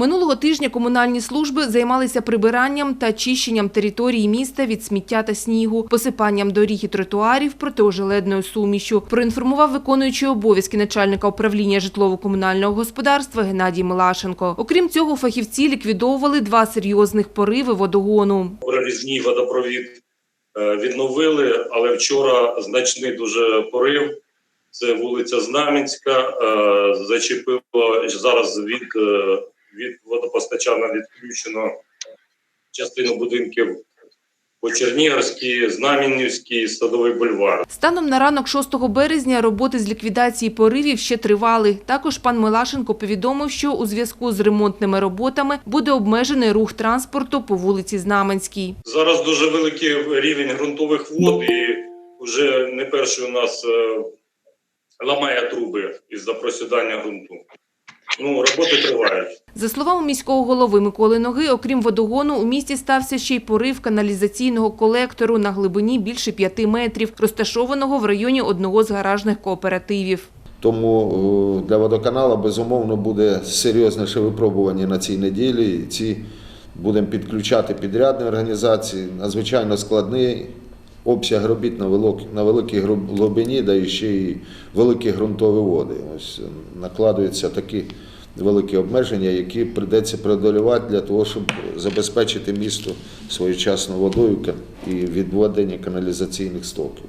Минулого тижня комунальні служби займалися прибиранням та чищенням території міста від сміття та снігу, посипанням доріг і тротуарів протиожеледною сумішю. Проінформував виконуючий обов'язки начальника управління житлово-комунального господарства Геннадій Милашенко. Окрім цього, фахівці ліквідовували два серйозних пориви водогону. прорізний водопровід е, відновили, але вчора значний дуже порив. Це вулиця Знам'янська. е, Зачепило зараз від, е, від водопостачання відключено частину будинків по Чернігівській, Знам'янівській, Садовий бульвар. Станом на ранок 6 березня роботи з ліквідації поривів ще тривали. Також пан Милашенко повідомив, що у зв'язку з ремонтними роботами буде обмежений рух транспорту по вулиці Знаменській. Зараз дуже великий рівень ґрунтових вод, і вже не перший у нас е, ламає труби із-за просідання ґрунту. Ну, роботи тривають. За словами міського голови Миколи Ноги, окрім водогону, у місті стався ще й порив каналізаційного колектору на глибині більше п'яти метрів, розташованого в районі одного з гаражних кооперативів. Тому е, для водоканалу безумовно буде серйозніше випробування на цій неділі. Ці будемо підключати підрядні організації, надзвичайно складний обсяг робіт на великій, глибині, да і ще й великі ґрунтові води. Ось е, накладуються такі великі обмеження, які прийдеться преодолювати для того, щоб забезпечити місто своєчасно водою і відведення каналізаційних стоків.